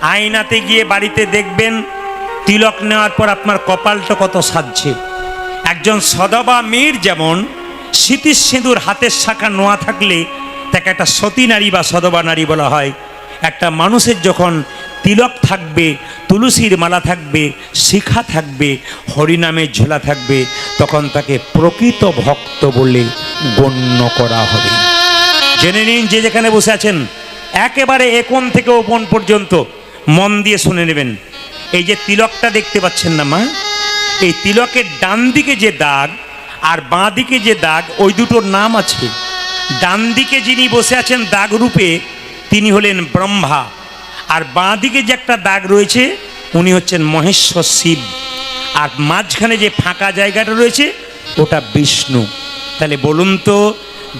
আয়নাতে গিয়ে বাড়িতে দেখবেন, তিলক নেওয়ার পর আপনার কপালটা কত সাজছে। একজন সদবা মেয়ের যেমন স্মৃতির সিঁদুর হাতের শাখা নোয়া থাকলে তাকে একটা সতী নারী বা সদবা নারী বলা হয়। একটা মানুষের যখন তিলক থাকবে, তুলসীর মালা থাকবে, শিখা থাকবে হরিনামের ঝোলা থাকবে, তখন তাকে প্রকৃত ভক্ত বলে গণ্য করা হবে। জেনে নিন যে যেখানে বসে আছেন, একেবারে একন থেকে ওপন পর্যন্ত। মন দিয়ে শুনে নেবেন। এই যে তিলকটা দেখতে পাচ্ছেন না মা? এই তিলকের ডান দিকে যে দাগ আর বাঁ দিকে যে দাগ, ওই দুটোর নাম আছে। ডান দিকে যিনি বসে আছেন দাগ রূপে তিনি হলেন ব্রহ্মা। আর বাঁ দিকে যে একটা দাগ রয়েছে, উনি হচ্ছেন মহেশ্বর শিব। আর মাঝখানে যে ফাঁকা জায়গাটা রয়েছে, ওটা বিষ্ণু। তাহলে বলুন তো,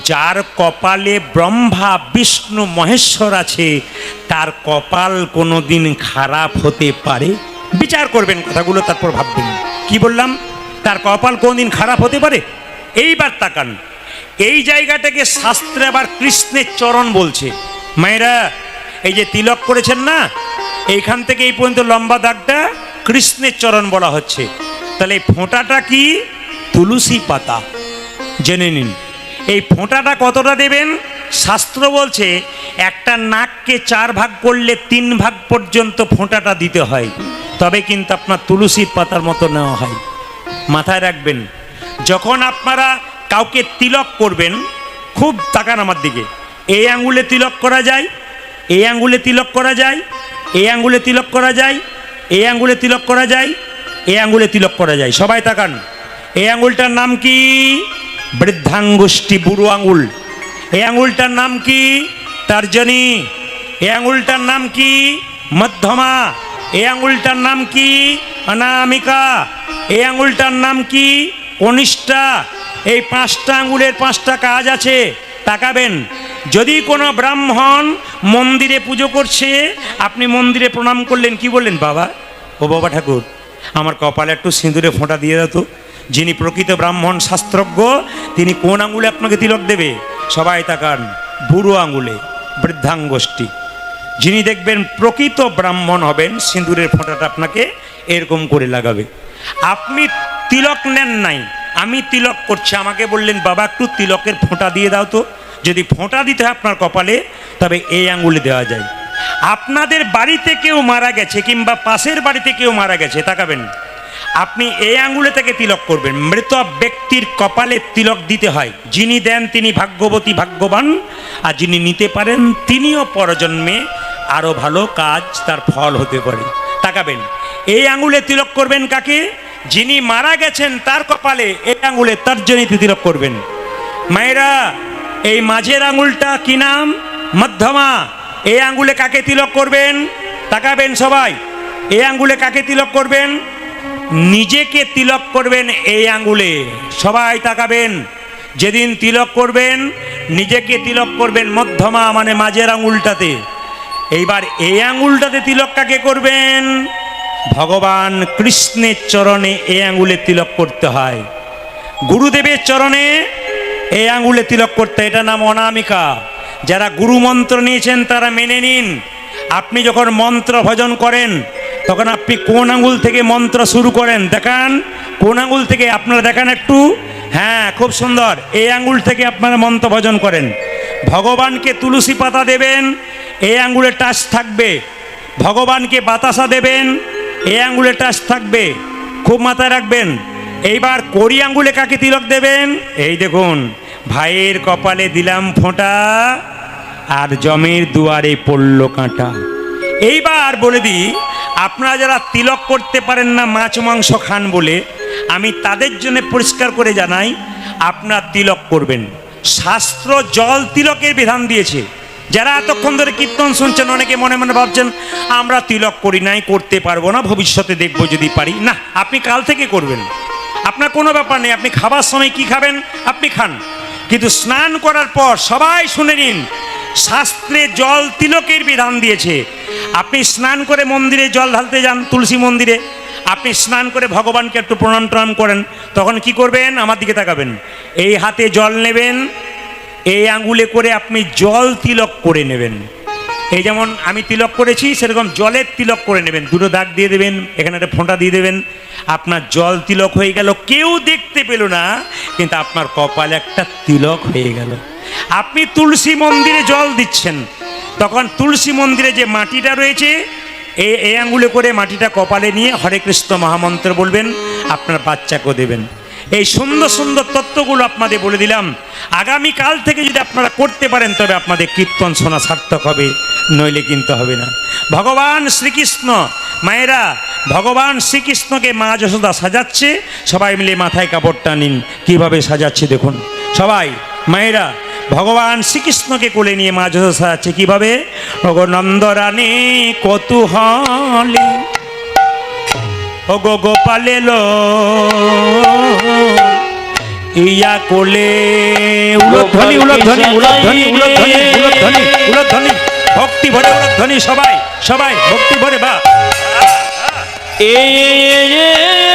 যার কপালে ব্রহ্মা, বিষ্ণু, মহেশ্বর আছে তার কপাল কোনো দিন খারাপ হতে পারে? বিচার করবেন কথাগুলো, তারপর ভাববেন। কি বললাম? তার কপাল কোনদিন খারাপ হতে পারে? এইবার তাকান। এই জায়গাটাকে শাস্ত্রে আবার কৃষ্ণের চরণ বলছে। মায়েরা, এই যে তিলক করেছেন না, এইখান থেকে এই পর্যন্ত লম্বা দাগটা কৃষ্ণের চরণ বলা হচ্ছে। তাহলে এই ফোঁটাটা কি? তুলসী পাতা। জেনে নিন। এই ফোঁটাটা কতটা দেবেন? শাস্ত্র বলছে, একটা নাককে চার ভাগ করলে তিন ভাগ পর্যন্ত ফোঁটাটা দিতে হয়, তবে কিন্তু আপনার তুলসীর পাতার মতো নেওয়া হয়। মাথায় রাখবেন, যখন আপনারা কাউকে তিলক করবেন, খুব তাকান আমার দিকে, এই আঙ্গুলে তিলক করা যায়, এই আঙ্গুলে তিলক করা যায়, এই আঙ্গুলে তিলক করা যায়, এই আঙ্গুলে তিলক করা যায়, এই আঙ্গুলে তিলক করা যায়, সবাই তাকান। এই আঙ্গুলটার নাম কি? বৃদ্ধাঙ্গুষ্টি বুড়ো আঙ্গুল। এই আঙুলটার নাম কি? তর্জনী এই আঙুলটার নাম কি? মধ্যমা। এই আঙুলটার নাম কি? অনামিকা। এই আঙুলটার নাম কি? কনিষ্ঠা এই পাঁচটা আঙুলের পাঁচটা কাজ আছে, তাকাবেন। যদি কোনো ব্রাহ্মণ মন্দিরে পুজো করছে, আপনি মন্দিরে প্রণাম করলেন, কি বললেন বাবা? ও বাবা ঠাকুর, আমার কপালে একটু সিঁদুরে ফোঁটা দিয়ে দাও যিনি প্রকৃত ব্রাহ্মণ শাস্ত্রজ্ঞ, তিনি কোন আঙুলে আপনাকে তিলক দেবে? সবাই তাকান বুড়ো আঙ্গুলে বৃদ্ধাঙ্গোষ্ঠী যিনি দেখবেন প্রকৃত ব্রাহ্মণ হবেন, সিঁদুরের ফোঁটাটা আপনাকে এরকম করে লাগাবে। আপনি তিলক নেন নাই, আমি তিলক করছি। আমাকে বললেন, বাবা, একটু তিলকের ফোঁটা দিয়ে দাও তো। যদি ফোঁটা দিতে হয় আপনার কপালে, তবে এই আঙুলে দেওয়া যায়। আপনাদের বাড়িতে কেউ মারা গেছে, কিংবা পাশের বাড়িতে কেউ মারা গেছে, তাকাবেন। আপনি এই আঙ্গুলে থেকে তিলক করবেন। মৃত ব্যক্তির কপালে তিলক দিতে হয়। যিনি দেন তিনি ভাগ্যবতী, ভাগ্যবান। আর যিনি নিতে পারেন, তিনিও পরজন্মে আরও ভালো কাজ তার ফল হতে পারে। তাকাবেন। এই আঙ্গুলে তিলক করবেন কাকে? যিনি মারা গেছেন তার কপালে এই আঙ্গুলে তর্জনীতে তিলক করবেন। মায়েরা, এই মাঝের আঙুলটা কি নাম? মধ্যমা। এই আঙ্গুলে কাকে তিলক করবেন? তাকাবেন সবাই। এই আঙ্গুলে কাকে তিলক করবেন? নিজেকে তিলক করবেন এই আঙ্গুলে সবাই তাকাবেন। যেদিন তিলক করবেন, নিজেকে তিলক করবেন মধ্যমা মানে মাঝের আঙুলটাতে। এইবার এই আঙুলটাতে তিলক কাকে করবেন? ভগবান কৃষ্ণের চরণে এই আঙুলে তিলক করতে হয়। গুরুদেবের চরণে এই আঙুলে তিলক করতে এটা নাম অনামিকা। যারা গুরু মন্ত্র নিয়েছেন, তারা মেনে নিন। আপনি যখন মন্ত্র ভজন করেন তখন আপনি কোন আঙুল থেকে মন্ত্র শুরু করেন? দেখান। কোন আঙুল থেকে? আপনারা দেখান একটু। হ্যাঁ খুব সুন্দর। এই আঙুল থেকে আপনারা মন্ত্র ভজন করেন। ভগবানকে তুলসী পাতা দেবেন এই আঙ্গুলে টাচ থাকবে। ভগবানকে বাতাসা দেবেন এই আঙ্গুলে টাচ থাকবে। খুব মাথায় রাখবেন। এইবার কড়ি আঙ্গুলে কাকে তিলক দেবেন? এই দেখুন, ভাইয়ের কপালে দিলাম ফোঁটা, আর জমের দুয়ারে পড়ল কাঁটা। এইবার বলে দিই, আপনারা যারা তিলক করতে পারেন না মাছ মাংস খান বলে, আমি তাদের জন্য পরিষ্কার করে জানাই, আপনারা তিলক করবেন। শাস্ত্র জল তিলকের বিধান দিয়েছে। যারা এতক্ষণ ধরে কীর্তন শুনছেন, অনেকে মনে মনে ভাবছেন, আমরা তিলক করি নাই, করতে পারব না, ভবিষ্যতে দেখব যদি পারি। না, আপনি কাল থেকে করবেন। আপনার কোনো ব্যাপার নেই, আপনি খাবার সময় কি খাবেন? আপনি খান। কিন্তু স্নান করার পর সবাই শুনে নিন শাস্ত্রে জল তিলকের বিধান দিয়েছে। আপনি স্নান করে মন্দিরে জল ঢালতে যান, তুলসী মন্দিরে। আপনি স্নান করে ভগবানকে একটু প্রণাম টনাম করেন, তখন কি করবেন? আমার দিকে তাকাবেন। এই হাতে জল নেবেন, এই আঙ্গুলে করে আপনি জল তিলক করে নেবেন। এই যেমন আমি তিলক করেছি, সেরকম জলের তিলক করে নেবেন। দুটো দাগ দিয়ে দেবেন, এখানে একটা ফোঁটা দিয়ে দেবেন। আপনার জল তিলক হয়ে গেল, কেউ দেখতে পেল না, কিন্তু আপনার কপালে একটা তিলক হয়ে গেল। আপনি তুলসী মন্দিরে জল দিচ্ছেন। তখন তুলসী মন্দিরে যে মাটিটা রয়েছে এই এই আঙ্গুলে করে মাটিটা কপালে নিয়ে হরে কৃষ্ণ মহামন্ত্র বলবেন, আপনার বাচ্চাকেও দেবেন। এই সুন্দর সুন্দর তত্ত্বগুলো আপনাদের বলে দিলাম। আগামী কাল থেকে যদি আপনারা করতে পারেন, তবে আপনাদের কীর্তন শোনা সার্থক হবে, নইলে কিন্তু হবে না। ভগবান শ্রীকৃষ্ণ, মায়েরা, ভগবান শ্রীকৃষ্ণকে মা যশোদা সাজাচ্ছে, সবাই মিলে মাথায় কাপড়টা নিন। কীভাবে সাজাচ্ছে দেখুন। সবাই, মায়েরা ভগবান শ্রীকৃষ্ণকে কোলে নিয়ে মা যশোদা সাজাচ্ছে কীভাবে? নন্দরানী কৌতূহলী। ওগো গোপালে ইয়া কোলে উলধ্বনি উলধ্বনি উলধ্বনি উলধ্বনি উলধ্বনি উলধ্বনি ভক্তি ভরে উলধ্বনি সবাই সবাই ভক্তি ভরে বা। হরি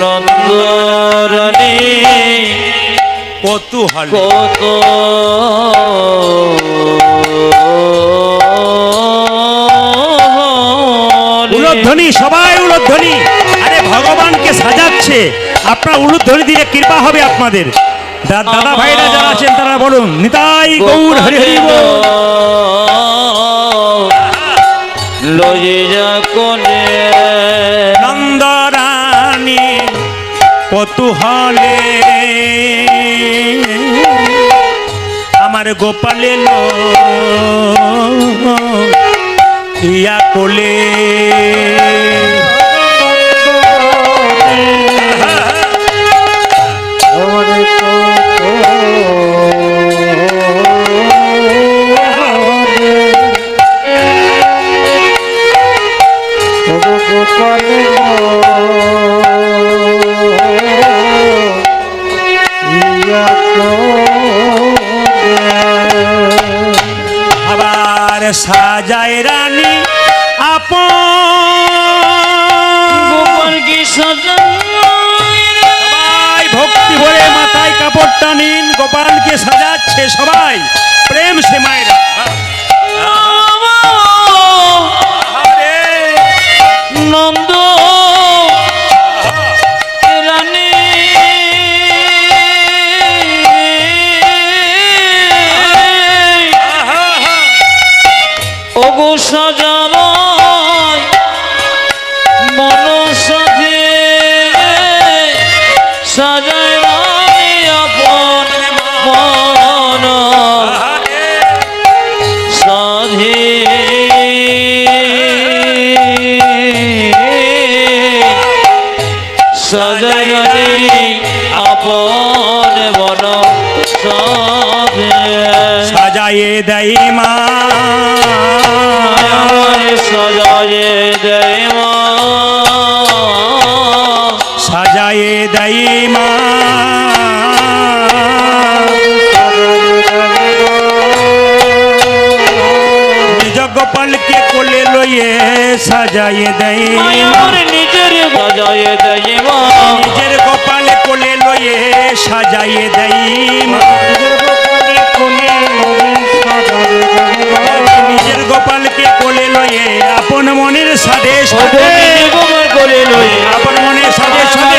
নন্দরণী কৌতূহল। কত উলধ্বনি সবাই উলধ্বনি। আরে ভগবানকে সাজাচ্ছে। আপনার উলধ্বনি দিলে কৃপা হবে আপনাদের। দাদা ভাইরা যারা আছেন তারা বলুন নিতাই গৌর হরি হরি লয়ে যা কোনে কৌতূহলে আমার গোপালে ইয়া কোলে। সাজায় রানী আপন সবাই ভক্তি ভরে মাথায় কাপড়টা নিন গোপালকে সাজাচ্ছে সবাই প্রেম সে মায়েরা নন্দ সজনী আপন বন সাজায়ে দেয় মা। সজয়ে দেবা সাজায়ে দেয় মা। নিজ গোপালকে কোলে লইয়ে সাজায়ে দেয় মায়ার সাজাইয়ে দেই নিজের গোপালকে কোলে লইয়ে আপন মনের সাথে সাথে করে লই আপন মনের সাথে সাথে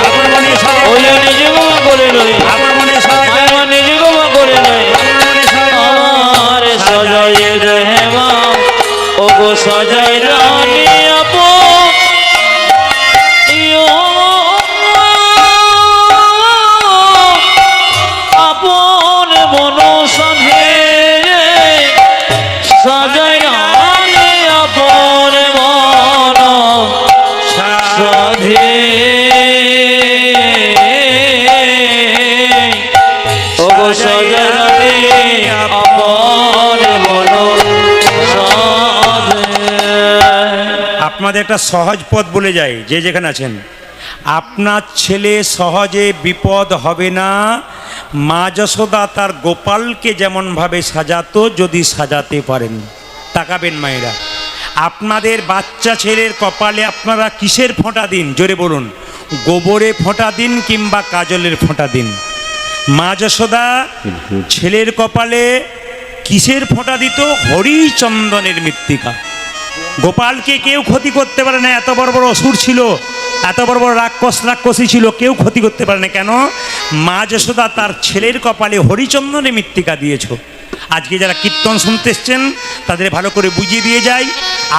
আপন মনের সাথে আপন সাথে আমার সজয়ে সজয় আমাদের একটা সহজ পথ বলে যায় যে যেখানে আছেন। আপনার ছেলে সহজে বিপদ হবে না, মা যশোদা তার গোপালকে যেমনভাবে সাজাতো, যদি সাজাতে পারেন। তাকাবেন মায়েরা। আপনাদের বাচ্চা ছেলের কপালে আপনারা কিসের ফোঁটা দিন? জোরে বলুন। গোবরে ফোঁটা দিন কিংবা কাজলের ফোঁটা দিন? মা যশোদা ছেলের কপালে কিসের ফোঁটা দিত? হরিচন্দনের মৃত্তিকা। গোপালকে কেউ ক্ষতি করতে পারে না, এত বড় বড় অসুর ছিল, এত বড় বড় রাক্ষস রাক্ষসী ছিল, কেউ ক্ষতি করতে পারে না। কেন? মা যশোদা তার ছেলের কপালে হরিচন্দনে মৃত্তিকা দিয়েছ। আজকে যারা কীর্তন শুনতে এসছেন, তাদের ভালো করে বুঝিয়ে দিয়ে যাই,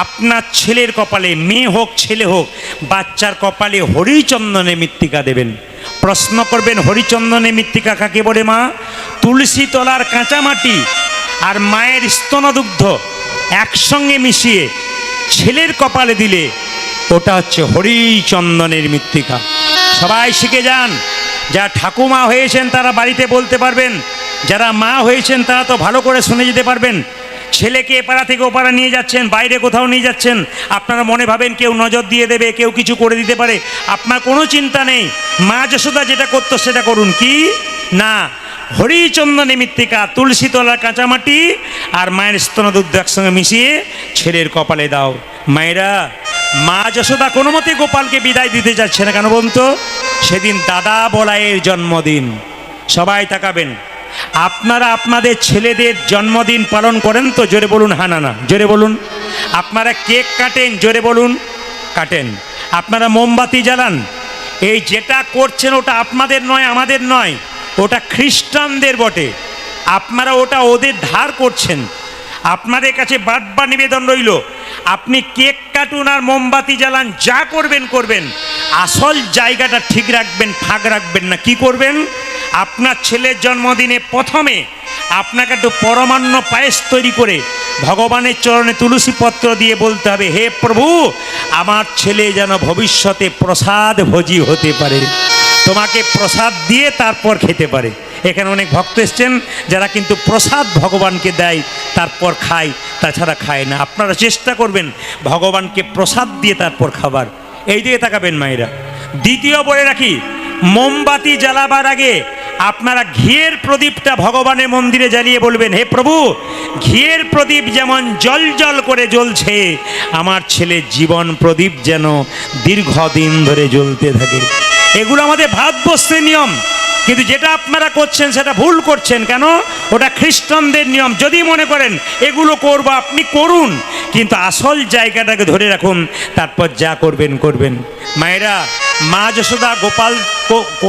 আপনার ছেলের কপালে মেয়ে হোক, ছেলে হোক, বাচ্চার কপালে হরিচন্দনে মৃত্তিকা দেবেন। প্রশ্ন করবেন হরিচন্দনে মৃত্তিকা কাকে বলে মা? তুলসী তলার কাঁচা মাটি আর মায়ের স্তনদুগ্ধ একসঙ্গে মিশিয়ে ছেলের কপালে দিলে ওটা হচ্ছে হরিচন্দনের মৃত্তিকা। সবাই শিখে যান। যা ঠাকুমা হয়েছেন তারা বাড়িতে বলতে পারবেন। যারা মা হয়েছেন তারা তো ভালো করে শুনে যেতে পারবেন। ছেলেকে এপাড়া থেকে ওপাড়া নিয়ে যাচ্ছেন, বাইরে কোথাও নিয়ে যাচ্ছেন। আপনারা মনে ভাবেন কেউ নজর দিয়ে দেবে, কেউ কিছু করে দিতে পারে। আপনার কোনো চিন্তা নেই। মা যশোদা যেটা করতো সেটা করুন। কি? না। হরিচন্দনী মৃত্তিকা, তুলসী তলার কাঁচামাটি আর মায়ের স্তনদুগ্ধ একসঙ্গে মিশিয়ে ছেলের কপালে দাও। মায়েরা, মা যশোদা কোনো মতে গোপালকে বিদায় দিতে যাচ্ছে না কেন বলুন তো? সেদিন দাদা বলাইয়ের জন্মদিন। সবাই তাকাবেন। আপনারা আপনাদের ছেলেদের জন্মদিন পালন করেন তো? জোরে বলুন হানা না, জোরে বলুন। আপনারা কেক কাটেন, জোরে বলুন, কাটেন। আপনারা মোমবাতি জ্বালান। এই যেটা করছেন ওটা আপনাদের নয়, আমাদের নয়। ওটা খ্রিস্টানদের বটে। আপনারা ওটা ওদের ধার করছেন। আপনাদের কাছে বাটবা নিবেদন রইল, আপনি কেক কাটুন আর মোমবাতি জ্বালান, যা করবেন করবেন। আসল জায়গাটা ঠিক রাখবেন, ফাঁক রাখবেন না। কি করবেন? আপনার ছেলের জন্মদিনে প্রথমে আপনাকে একটু পরমান্ন পায়েস তৈরি করে ভগবানের চরণে তুলসী পত্র দিয়ে বলতে হবে, হে প্রভু, আমার ছেলে যেন ভবিষ্যতে প্রসাদ ভোজি হতে পারে। তোমাকে প্রসাদ দিয়ে তারপর খেতে পারে। এখানে অনেক ভক্ত এসছেন, যারা কিন্তু প্রসাদ ভগবানকে দেয়, তারপর খায়, তাছাড়া খায় না। আপনারা চেষ্টা করবেন ভগবানকে প্রসাদ দিয়ে তারপর খাবার। এই দিকে তাকাবেন মায়েরা। দ্বিতীয় বলে রাখি, মোমবাতি জ্বালাবার আগে আপনারা ঘিয়ের প্রদীপটা ভগবানের মন্দিরে জ্বালিয়ে বলবেন, হে প্রভু, ঘিয়ের প্রদীপ যেমন জল জল করে জ্বলছে, আমার ছেলের জীবন প্রদীপ যেন দীর্ঘদিন ধরে জ্বলতে থাকে। এগুলো আমাদের ভারতবর্ষের নিয়ম। কিন্তু যেটা আপনারা করছেন, সেটা ভুল করছেন কেন? ওটা খ্রিস্টানদের নিয়ম। যদি মনে করেন, এগুলো করব, আপনি করুন। কিন্তু আসল জায়গাটাকে ধরে রাখুন, তারপর যা করবেন করবেন। মায়েরা, মা যশোদা গোপাল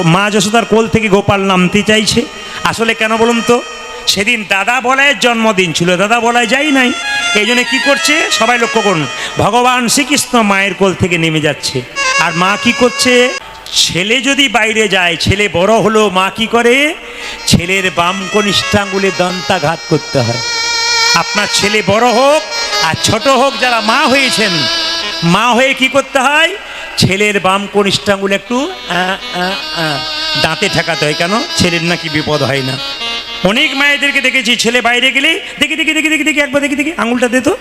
মা যশোদার কোল থেকে গোপাল নামতে চাইছে। আসলে কেন বলুন তো? সেদিন দাদা বলায়ের জন্মদিন ছিল, দাদা বলায় যাই নাই। এই জন্য কী করছে? সবাই লক্ষ্য করুন। ভগবান শ্রীকৃষ্ণ মায়ের কোল থেকে নেমে যাচ্ছে। আর মা কি করছে? ছেলে যদি বাইরে যায়, ছেলে বড় হলো, মা কি করে? ছেলের বাম কনিষ্ঠাঙ্গুলে দন্তাঘাত করতে হয়। আপনার ছেলে বড় হোক আর ছোট হোক, যারা মা হয়েছেন, মা হয়ে কি করতে হয়? ছেলের বাম কনিষ্ঠাঙ্গুলে একটু দাঁতে ঠেকাতে হয়। কেন? ছেলের নাকি বিপদ হয় না। অনেক মায়েদেরকে দেখেছি, ছেলে বাইরে গেলে দেখি দেখি দেখি দেখি দেখি, একবার দেখি দেখি আঙুলটা দে তো।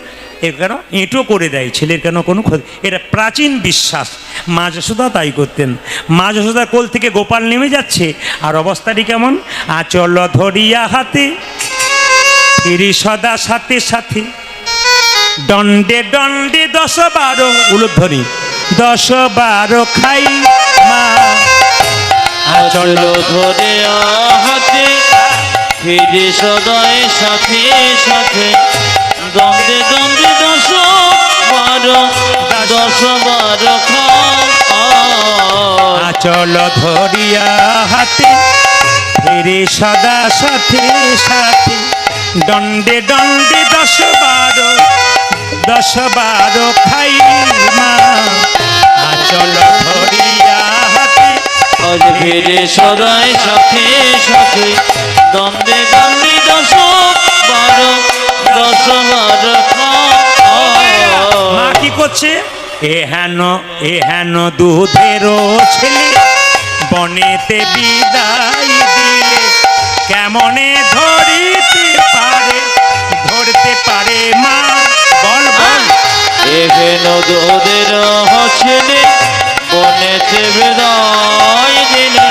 এ কেন? এঁটো করে দেয়। ছেলের কেন কোনো ক্ষতি? এটা প্রাচীন বিশ্বাস। মা যশোদা তাই করতেন। মা যশোদার কোল থেকে গোপাল নেমে যাচ্ছে। আর অবস্থাটি কেমন? আচল ধরিয়া হাতে, ফিরি সদা সাথে সাথে। দণ্ডে দণ্ডে দশ বারো উলুধ্বনি। দশ বারো খাই মা। আচল ধরে হাতে, ফিরে সদয় সাথে সাথে। দ্বন্দ্বে দ্বন্দ্বে দশ বারো দশ বারো খায় আচল ধরিয়া হাতে, ফিরে সদা সাথে সাথে। দণ্ডে দণ্ডে দশ বারো দশ বারো খাই আচল ধরিয়া হাতে, ফিরে সদয় সাথে সাথে। দ্বন্দ্বে দ্বন্দ্বে দশ বারো দশ বারো মা কি করছে? এ হেন এ হেন দুধেরও ছেলে বনেতে বিদায় দিলে কেমনে ধরিতে পারে ধরতে পারে মা? বল বল। এহেন দুধের ছেলে বনেতে বেদায় দিলে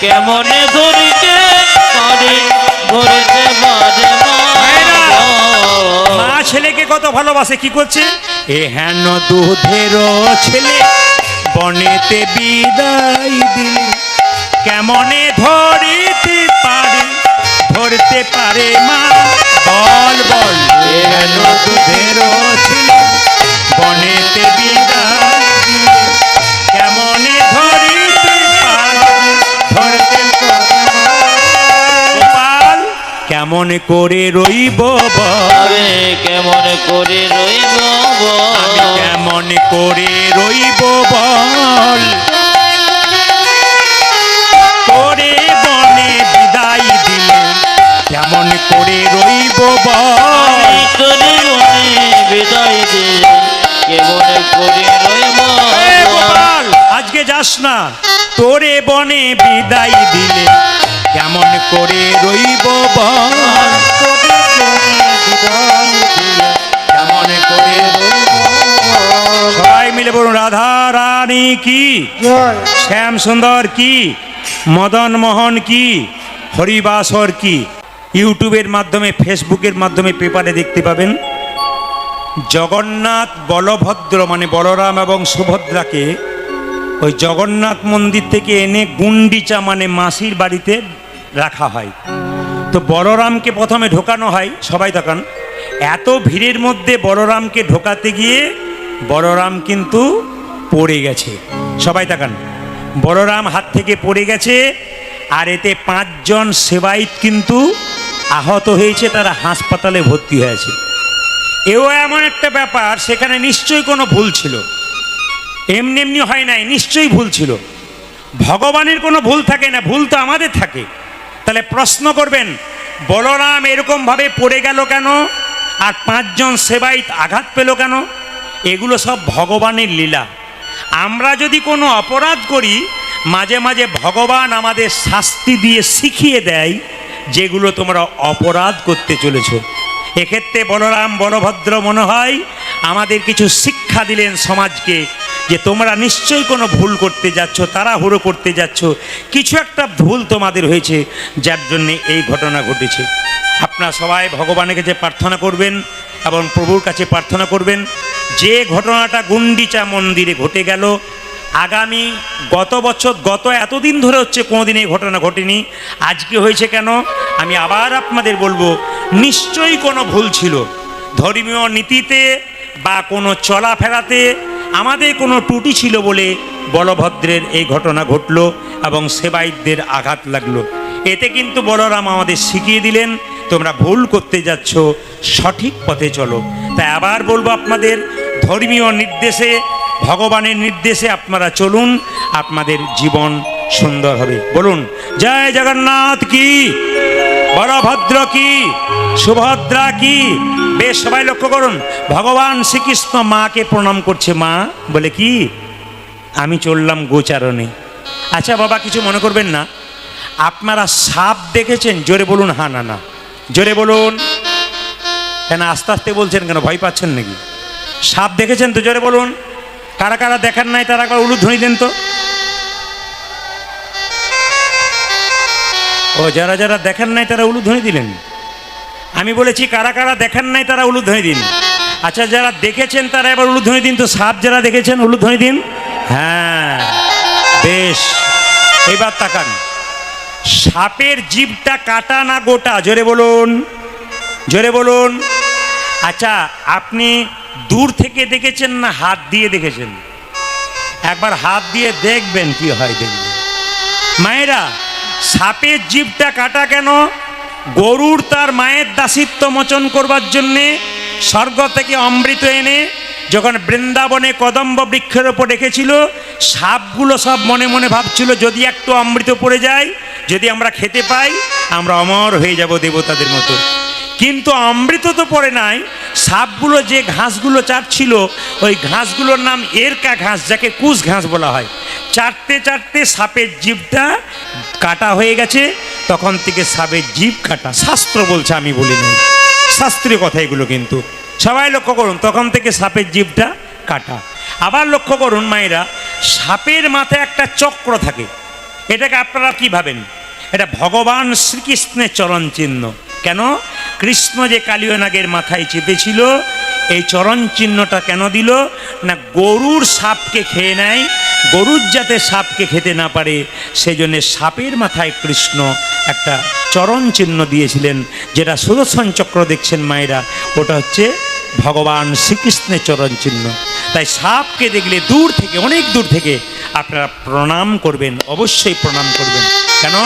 কেমনে ধরিতে পারে ধরিতে পারে ছেলেকে কত ভালোবাসে, কি করছে? এ হেন দুধের ছেলে, বনেতে বিদায় দিলে, কেমনে ধরিতে পারে, ধরতে পারে মা? বল বল, এ হেন দুধের ছেলে, বনেতে বিদায় কেমন করে রইব বল কেমন করে রইব আমি কেমন করে রইব বল তোরে বনে বিদায় দিলে কেমন করে রইব বল তোরে মনে বিদায় দে কেমন করে রইব এ আজকে যাস না। তোরে বনে বিদায় দিলে কেমন করে রইব কেমন করে সবাই মিলে বলুন রাধা রানী কি? শ্যাম সুন্দর কি? মদন মোহন কি? হরিবাসর কি? ইউটিউবের মাধ্যমে ফেসবুকের মাধ্যমে পেপারে দেখতে পাবেন। জগন্নাথ বলভদ্র মানে বলরাম এবং সুভদ্রাকে ওই জগন্নাথ মন্দির থেকে এনে গুন্ডিচা মানে মাসির বাড়িতে রাখা হয়। তো বলরামকে প্রথমে ঢোকানো হয়, সবাই তখন। এত ভিড়ের মধ্যে বলরামকে ঢোকাতে গিয়ে বলরাম কিন্তু পড়ে গেছে। সবাই তাকান বলরাম হাত থেকে পড়ে গেছে, আর এতে পাঁচজন সেবাইত কিন্তু আহত হয়েছে, তারা হাসপাতালে ভর্তি হয়েছে। এও এমন একটা ব্যাপার, সেখানে নিশ্চয়ই কোনো ভুল ছিল। এমনি এমনি হয় নাই, নিশ্চয়ই ভুল ছিল। ভগবানের কোনো ভুল থাকে না, ভুল তো আমাদের থাকে। তাহলে প্রশ্ন করবেন, বলরাম এরকমভাবে পড়ে গেল কেন? আর পাঁচজন সেবাইত আঘাত পেল কেন? এগুলো সব ভগবানের লীলা। আমরা যদি কোনো অপরাধ করি, মাঝে মাঝে ভগবান আমাদের শাস্তি দিয়ে শিখিয়ে দেয়, যেগুলো তোমরা অপরাধ করতে চলেছো। এক্ষেত্রে বলরাম বলভদ্র মনে হয়, আমাদের কিছু শিক্ষা দিলেন সমাজকে যে তোমরা নিশ্চয়ই কোনো ভুল করতে যাচ্ছ তারা তাড়াহুড়ো করতে যাচ্ছ, কিছু একটা ভুল তোমাদের হয়েছে, যার জন্যে এই ঘটনা ঘটেছে। আপনারা সবাই ভগবানের কাছে প্রার্থনা করবেন এবং প্রভুর কাছে প্রার্থনা করবেন, যে ঘটনাটা গুন্ডিচা মন্দিরে ঘটে গেল, আগামী গত বছর, গত এতদিন ধরে হচ্ছে কোনোদিন এই ঘটনা ঘটেনি, আজকে হয়েছে কেন? আমি আবার আপনাদের বলব, নিশ্চয়ই কোনো ভুল ছিল। ধর্মীয় নীতিতে বা কোনো চলাফেরাতে আমাদের কোনো ত্রুটি ছিল বলে বলভদ্রের এই ঘটনা ঘটলো এবং সেবাইতদের আঘাত লাগল। এতে কিন্তু বলরাম আমাদের শিখিয়ে দিলেন, তোমরা ভুল করতে যাচ্ছ, সঠিক পথে চলো। তাই আবার বলব আপনাদের, ধর্মীয় নির্দেশে, ভগবানের নির্দেশে আপনারা চলুন, আপনাদের জীবন সুন্দর হবে। বলুন, জয় জগন্নাথ কি? বলভদ্র কি? সুভদ্রা কি? বেশ, সবাই লক্ষ্য করুন। ভগবান শ্রীকৃষ্ণ মাকে প্রণাম করছে। মা বলে, কি? আমি চললাম গোচারণে। আচ্ছা বাবা, কিছু মনে করবেন না। আপনারা সাপ দেখেছেন? জোরে বলুন, হা, না না। জোরে বলুন। কেন, আস্তে আস্তে বলছেন কেন? ভয় পাচ্ছেন নাকি? সাপ দেখেছেন তো? জোরে বলুন। কারা কারা দেখার নাই? তারা একবার উলুধ্বনি দেন তো। ও, যারা যারা দেখেন নাই, তারা উলুধ্বনি দিলেন। আমি বলেছি, কারা কারা দেখেন নাই তারা উলুধ্বনি দিন। আচ্ছা যারা দেখেছেন তারা এবার উলুধ্বনি দিন তো, সাপ যারা দেখেছেন উলুধ্বনি দিন? হ্যাঁ বেশ, এবার তাকান। সাপের জিভটা কাটা না গোটা? জোরে বলুন জোরে বলুন। আচ্ছা আপনি দূর থেকে দেখেছেন না হাত দিয়ে দেখেছেন? একবার হাত দিয়ে দেখবেন কি হয় দেখবেন। মায়েরা, সাপের জীবটা কাটা কেন? গরুর তার মায়ের দাসিত্ব মোচন করবার জন্যে স্বর্গ থেকে অমৃত এনে যখন বৃন্দাবনে কদম্ব বৃক্ষের ওপর রেখেছিল, সাপগুলো সব মনে মনে ভাবছিল, যদি একটু অমৃত পড়ে যায়, যদি আমরা খেতে পাই, আমরা অমর হয়ে যাব দেবতাদের মতো। কিন্তু অমৃত তো পড়ে নাই, সাপগুলো যে ঘাসগুলো চাটছিল ওই ঘাসগুলোর নাম এরকা ঘাস, যাকে কুশ ঘাস বলা হয়। চারটে চারটে সাপের জীবটা কাটা হয়ে গেছে, তখন থেকে সাপের জীব কাটা। শাস্ত্র বলছে, আমি বলিনি। শাস্ত্রীয় কথা এগুলো কিন্তু। সবাই লক্ষ্য করুন, তখন থেকে সাপের জিভটা কাটা। আবার লক্ষ্য করুন, মায়েরা, সাপের মাথায় একটা চক্র থাকে। এটাকে আপনারা কি ভাবেন? এটা ভগবান শ্রীকৃষ্ণের চরণ চিহ্ন কেন? কৃষ্ণ যে কালীয় নাগের মাথায় চেপেছিল, এই চরণ চিহ্নটা কেন দিল? না, গরুর সাপকে খেয়ে নেয় গরুর যাতে সাপকে খেতে না পারে সেই জন্যে সাপের মাথায় কৃষ্ণ একটা চরণ চিহ্ন দিয়েছিলেন, যেটা সুদর্শন চক্র দেখছেন মায়েরা, ওটা হচ্ছে ভগবান শ্রীকৃষ্ণের চরণ চিহ্ন। তাই সাপকে দেখলে দূর থেকে, অনেক দূর থেকে আপনারা প্রণাম করবেন, অবশ্যই প্রণাম করবেন। কেন?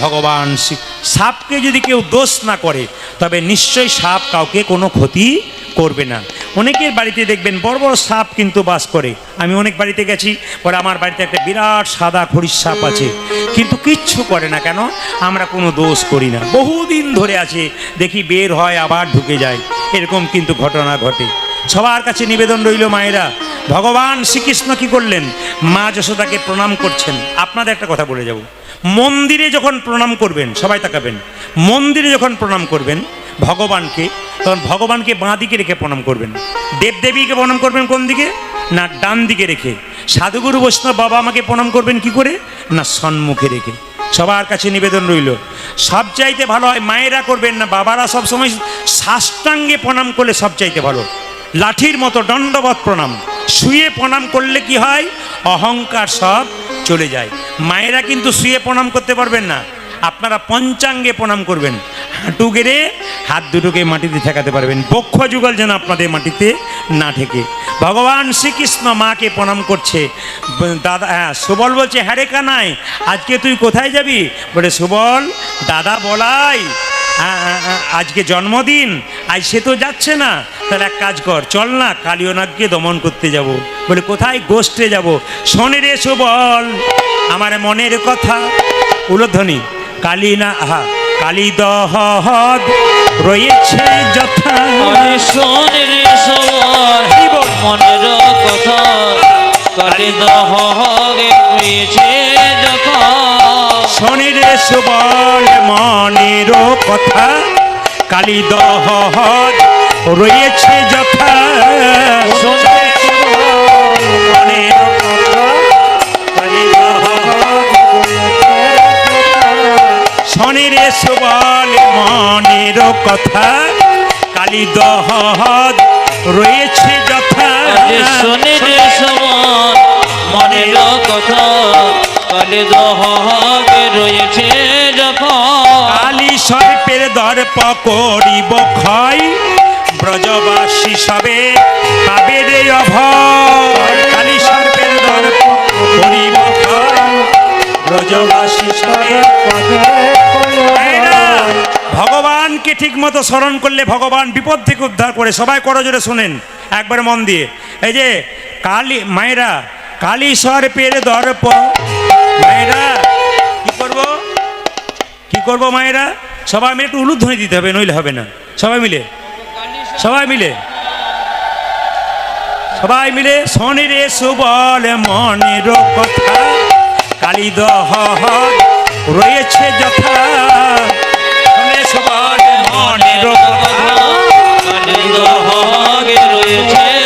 ভগবান সাপকে যদি কেউ দোষ না করে তবে নিশ্চয়ই সাপ কাউকে কোনো ক্ষতি করবে না। অনেকের বাড়িতে দেখবেন বড় বড় সাপ কিন্তু বাস করে। আমি অনেক বাড়িতে গেছি, পরে আমার বাড়িতে একটা বিরাট সাদা খড়ির সাপ আছে। কিন্তু কিচ্ছু করে না কেন? আমরা কোনো দোষ করি না। বহুদিন ধরে আছে, দেখি বের হয়, আবার ঢুকে যায়। এরকম কিন্তু ঘটনা ঘটে। সবার কাছে নিবেদন রইল মায়েরা, ভগবান শ্রীকৃষ্ণ কি করলেন? মা যশোদাকে প্রণাম করছেন। আপনাদের একটা কথা বলে যাব। মন্দিরে যখন প্রণাম করবেন, সবাই তাকাবেন, মন্দিরে যখন প্রণাম করবেন, ভগবানকে, তখন ভগবানকে বাঁ দিকে রেখে প্রণাম করবেন। দেবদেবীকে প্রণাম করবেন কোন দিকে? না, ডান দিকে রেখে। সাধুগুরু বৈষ্ণব বাবা আমাকে প্রণাম করবেন কি করে? না, সন্মুখে রেখে। সবার কাছে নিবেদন রইল। সব চাইতে ভালো হয়, মায়েরা করবেন না, বাবারা সব সময় সাষ্টাঙ্গে প্রণাম করলে সব চাইতে ভালো। লাঠির মতো দণ্ডবত প্রণাম। শুয়ে প্রণাম করলে কি হয়? অহংকার সব চলে যায়। মায়েরা কিন্তু শুয়ে প্রণাম করতে পারবেন না। আপনারা পঞ্চাঙ্গে প্রণাম করবেন। হাঁটু গেড়ে হাত দুটোকে মাটিতে ঠেকাতে পারবেন। বক্ষ যুগল যেন আপনাদের মাটিতে না ঠেকে। ভগবান শ্রীকৃষ্ণ মাকে প্রণাম করছে। দাদা হ্যাঁ সুবল বলছে হ্যাঁ রে কানাই, আজকে তুই কোথায় যাবি? বলে, সুবল, দাদা বলাই আজকে জন্মদিন। আজ সে তো যাচ্ছে না। তাহলে এক কাজ কর চল না কালীয়নাগকে দমন করতে যাব। বলে কোথায় গোষ্ঠে যাব? শোনে রে বল আমার মনের কথা। উলোধ্বনি কালী না আহা কালী দহদ রয়েছে যথা। মনের কথা। কালে দহরে পেয়েছে যখন। শনিরে সুবল মনের কথা কালী দহদ রয়েছে যথা শোনে শনিরে সুবল মনের কথা কালী দহদ রয়েছে যথা আরে শোনে রে সবার মনের কথা কালে দহরে রয়েছে কালী সর্পের দর্প করিব ক্ষয়, ব্রজবাসী সবে পাবে রে অভয়। কালী সর্পের দর্প করিব ব্রজবাসী সবে ভগবানকে ঠিক মতো স্মরণ করলে ভগবান বিপদ থেকে উদ্ধার করে। সবাই করজোরে শোনেন, একবার মন দিয়ে। এই যে কালী, মায়েরা কালী সর্পের দর্প মায়েরা, কি করব? কি করব মায়েরা? সবাই মিলে একটু উলুধ্বনি দিতে হবে, নইলে হবে না। সবাই মিলে? সবাই মিলে? সবাই মিলে শনিরে সুবল মনের কথা। কালী দহ রয়েছে যথা। সুবল মনের কথা। কালে দহরে রয়েছে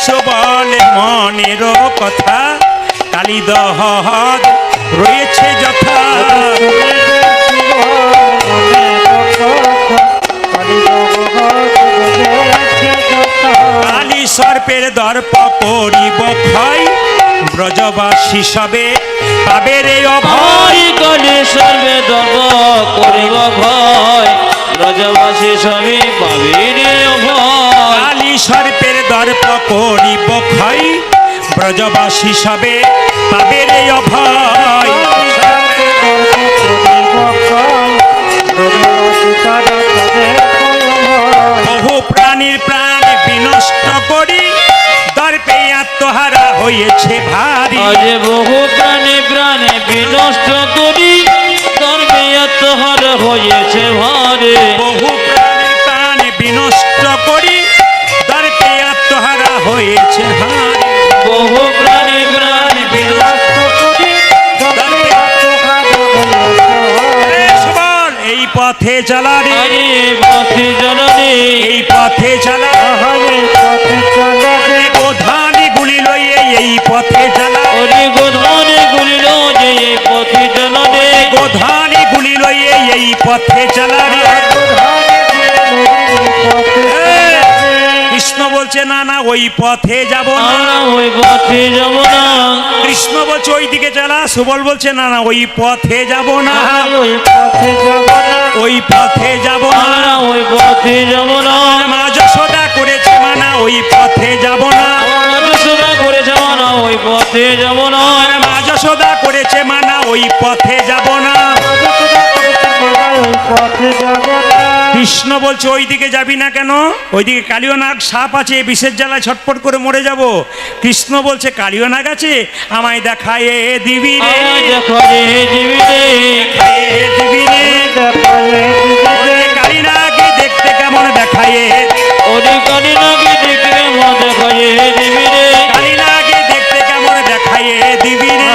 শনিরে সুবল মনের কথা, কালী দহ রয়েছে যথা। কালী সর্পের দর্প করিব ক্ষয়, ব্রজবাসী সবে পাবে রে অভয়। ভয় কালে সর্বে দর্ব করিব ভয় ব্রজবাসী সবে পাবে রে ভয় কালী সর্পের দর্প করিব ক্ষয় ব্রজবাসী সবে পাবে রে অভয়। বহু প্রাণীর প্রাণ বিনষ্ট করি, দর্পে আত্মহারা হয়েছে ভারী। বহু প্রাণে এই পথে জননী এই পথে চালা আহারে পথে চলা রে গোধানি গুলি লইয়ে এই পথে চালা ওরে গোধনে গুলিল যে এই পথে রে গোধানি গুলি লইয়ে এই পথে চালা রে এ, কৃষ্ণ বলছে না না ওই পথে যাব না। ওই পথে যাব না। কৃষ্ণ বলছে ওই দিকে চালা সুবল বলছে না না ওই পথে যাব না ওই পথে যাব না। ওই পথে যাব না। ওই পথে যাব না। মা যশোদা করেছে মানা ওই পথে যাব না। যশোদা করেছে করে যাব না ওই পথে যাব না। মা যশোদা করেছে মানা ওই পথে যাব না। ওই পথে যাব না কৃষ্ণ বলছে ওই দিকে যাবি না কেন? ওইদিকে কালীয় নাগ সাপ আছে বিষের জ্বালায় ছটফট করে মরে যাব। কৃষ্ণ বলছে কালীয় নাগ আছে? আমায় দেখায় এ দিবি রে। দেখো রে। দেখায় দিবি রে। দেখালে ওরে কালী নাগকে দেখতে কেমন দেখায়? ওরে কানে দেখতে মন দেখো রে। রে। কালী দেখতে কেমন দেখায় দিবি রে।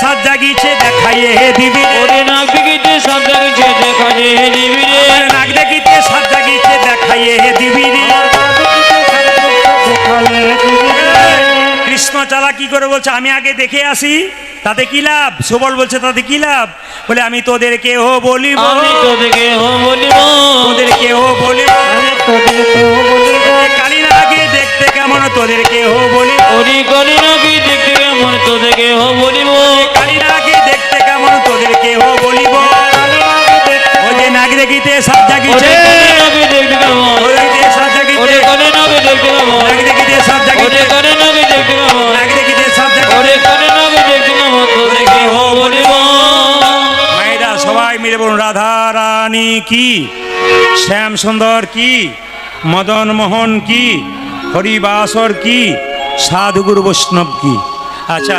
সাত জাগিছে দেখায় এ দিবি ওরে নাক দিকে সব জায়গায় দেখো রে। জীবি রে। নাগ দেখিতে সাত জাগিছে দেখায় এ দিবি রে। কৃষ্ণ চালা কি করে বলছে আমি আগে দেখে আসি তাতে কি লাভ? সুবল বলছে তাতে কি লাভ? বলে আমি তোদের কেহ বলিব। আমি তোদেরকে হো বলিব। তোদের কেহ বলিব। তোদের কেউ বলিব। কালী আগে দেখতে কেমন তোদের কেহ বলিব। ওরে কানে নাকি দেখতে কেমন বলিব? দেখতে তোদের কেহ বলিব? ওই যে নাগ দেখিতে জাগিছে কেমন? ওই দেখিতে সাত জাগিছে ওরে কানে নাকি দেখতে কেমন? নাগ দেখিতে সাত ওরে জাগিছে কানে নাকি দেখতে কেমন? নাগ দেখিতে সাত জাগিছে ওরে কানে নাকি দেখতে কেমন তোদেরকে হো বলিব? সবাই মিলে বলুন রাধা রানী কি? শ্যাম সুন্দর কি? মদন মোহন কি? হরিবাসর কি? সাধুগুরু বৈষ্ণব কি? আচ্ছা।